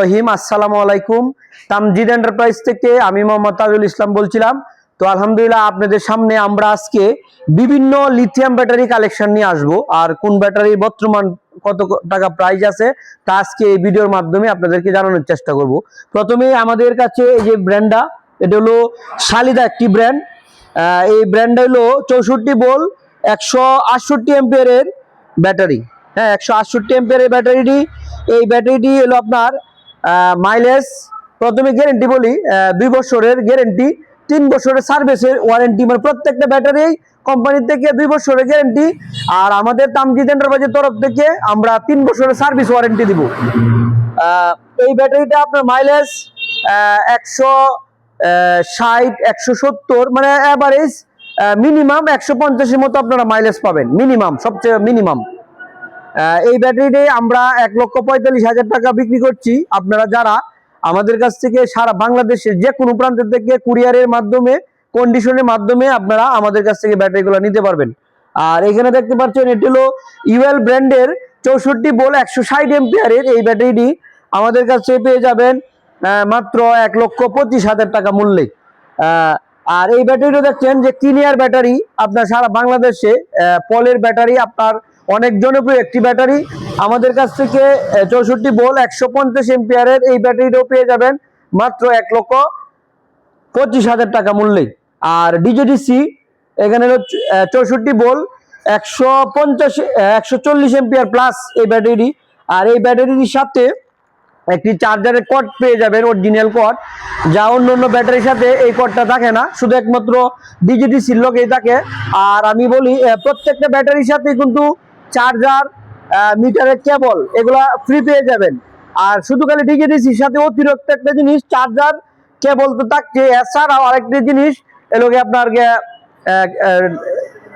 রহিম, আসসালামু আলাইকুম। তামজিদ এন্টারপ্রাইজ থেকে আমি মোহাম্মদ তাজুল ইসলাম বলছিলাম। তো আলহামদুলিল্লাহ আপনাদের সামনে আমরা আজকে বিভিন্ন লিথিয়াম ব্যাটারি কালেকশন নিয়ে আসব। আর কোন ব্যাটারির বর্তমান কত টাকা প্রাইস আছে, তা আজকে এই ভিডিওর মাধ্যমে আপনাদেরকে জানানোর চেষ্টা করব। প্রথমে আমাদের কাছে এই যে ব্র্যান্ডটা এটা হলো শালিদা একটি ব্র্যান্ড এই ব্র্যান্ডটা হলো চৌষট্টি বোল একশো আটষট্টি এম্পিয়ারের ব্যাটারি হ্যাঁ একশো আটষট্টি এম্পিয়ারের ব্যাটারিটি এই ব্যাটারিটি হলো আপনার মাইলেজ প্রথমে গ্যারেন্টি বলি দুই বছরের গ্যারেন্টি তিন বছরের সার্ভিসের ওয়ারেন্টি মানে প্রত্যেকটা ব্যাটারি কোম্পানি থেকে দুই বছরের গ্যারেন্টি আর আমাদের তামজিদ এন্টারপ্রাইজের তরফ থেকে আমরা তিন বছরের সার্ভিস ওয়ারেন্টি দিব। এই ব্যাটারিটা আপনার মাইলেজ একশো ষাট, একশো সত্তর মানে অ্যাভারেজ মিনিমাম একশো পঞ্চাশের মতো আপনারা মাইলেজ পাবেন। মিনিমাম সবচেয়ে মিনিমাম এই ব্যাটারিটি আমরা এক লক্ষ পঁয়তাল্লিশ হাজার টাকা বিক্রি করছি। আপনারা যারা আমাদের কাছ থেকে সারা বাংলাদেশের যে কোনো প্রান্ত থেকে কুরিয়ারের মাধ্যমে কন্ডিশনের মাধ্যমে আপনারা আমাদের কাছ থেকে ব্যাটারিগুলো নিতে পারবেন। আর এখানে দেখতে পাচ্ছেন, এটি হলো ইউএল ব্র্যান্ডের চৌষট্টি বল একশো ষাট এম্পিয়ারের এই ব্যাটারিটি আমাদের কাছে পেয়ে যাবেন মাত্র এক লক্ষ পঁচিশ হাজার টাকা মূল্যে। আর এই ব্যাটারিটা দেখছেন যে কিনিয়ার ব্যাটারি আপনার সারা বাংলাদেশে পলের ব্যাটারি আপনার অনেক জনপ্রিয় একটি ব্যাটারি আমাদের কাছ থেকে চৌষট্টি বল একশো পঞ্চাশ এম্পিয়ারের এই ব্যাটারিটাও পেয়ে যাবেন। মাত্র এক লক্ষ পঁচিশ হাজার টাকা মূল্যে। আর ডিজেডিসি এখানে চৌষট্টি বল একশো পঞ্চাশ একশো চল্লিশ এম্পিয়ার প্লাস এই ব্যাটারি আর এই ব্যাটারির সাথে একটি চার্জারের কট পেয়ে যাবেন অরিজিনাল কট যা অন্য অন্য ব্যাটারির সাথে এই কটটা থাকে না, শুধু একমাত্র ডিজিডিসির লোকেই থাকে। আর আমি বলি প্রত্যেকটা ব্যাটারির সাথে কিন্তু চার্জার মিটারের কেবল, এগুলা ফ্রি পেয়ে যাবেন। আর শুধু খালি ডিজিডিসির সাথে অতিরিক্ত একটা জিনিস, চার্জার, কেবল তো থাকছে। এছাড়াও আরেকটি জিনিস এলোকে আপনার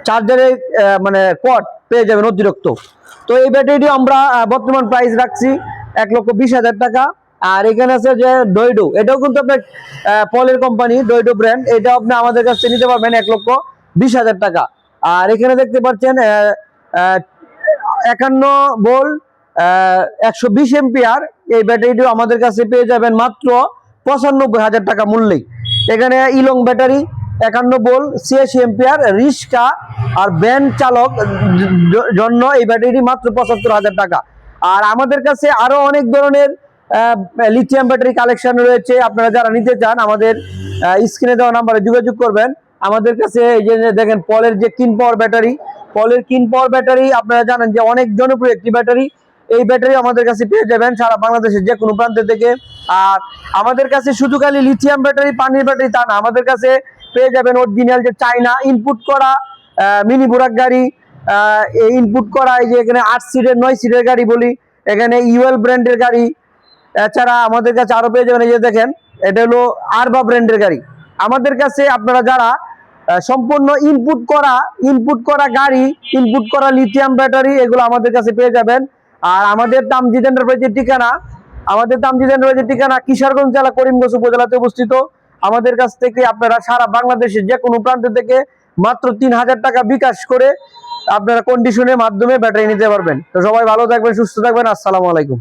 চার্জারের মানে কট পেয়ে যাবেন অতিরিক্ত। তো এই ব্যাটারিটি আমরা বর্তমান প্রাইস রাখছি এক লক্ষ বিশ হাজার টাকা। আর এখানে আছে যে ডয়ডো এটাও কিন্তু আপনার পলের কোম্পানি ডয়ডো ব্র্যান্ড এটাও আপনি আমাদের কাছে নিতে পারবেন এক লক্ষ বিশ হাজার টাকা। আর এখানে দেখতে পাচ্ছেন একান্ন বল একশো বিশ এম্পিয়ার। এই ব্যাটারিটিও আমাদের কাছে পেয়ে যাবেন মাত্র পঁচানব্বই হাজার টাকা মূল্যেই। এখানে ইলং ব্যাটারি, একান্ন বল ছিয়াশি এম্পিয়ার রিক্সা আর ভ্যান চালক জন্য এই ব্যাটারিটি মাত্র পঁচাত্তর হাজার টাকা। আর আমাদের কাছে আরও অনেক ধরনের লিথিয়াম ব্যাটারি কালেকশন রয়েছে। আপনারা যারা নিতে চান, আমাদের স্ক্রিনে দেওয়া নাম্বারে যোগাযোগ করবেন। আমাদের কাছে এই যে দেখেন পলের যে কিন পাওয়ার ব্যাটারি পলের কিন পাওয়ার ব্যাটারি, আপনারা জানেন যে অনেক জনপ্রিয় একটি ব্যাটারি। এই ব্যাটারি আমাদের কাছে পেয়ে যাবেন সারা বাংলাদেশের যে কোনো প্রান্ত থেকে। আর আমাদের কাছে শুধু খালি লিথিয়াম ব্যাটারি, পানির ব্যাটারি তা না, আমাদের কাছে পেয়ে যাবেন অরিজিনাল যে চাইনা ইনপুট করা মিনি বুরাক গাড়ি। এই ইনপুট করা, এই যে এখানে আট সিটের নয় সিটের গাড়ি বলি। এখানে ইউএল ব্র্যান্ডের গাড়ি। এছাড়া আমাদের কাছে আরও পেয়ে যাবেন এই যে দেখেন, এটা হলো আরবা ব্র্যান্ডের গাড়ি। আমাদের কাছে আপনারা যারা সম্পূর্ণ ইনপুট করা ইনপুট করা গাড়ি ইনপুট করা লিথিয়াম ব্যাটারি এগুলো আমাদের কাছে পেয়ে যাবেন। আর আমাদের তামজিদ এন্টারপ্রাইজের ঠিকানা, আমাদের তামজিদ এন্টারপ্রাইজের ঠিকানা কিশোরগঞ্জ জেলা করিমগঞ্জ উপজেলাতে অবস্থিত। আমাদের কাছ থেকে আপনারা সারা বাংলাদেশের যে কোনো প্রান্ত থেকে মাত্র তিন হাজার টাকা বিকাশ করে আপনারা কন্ডিশনের মাধ্যমে ব্যাটারি নিতে পারবেন। তো সবাই ভালো থাকবেন, সুস্থ থাকবেন, আসসালামু আলাইকুম।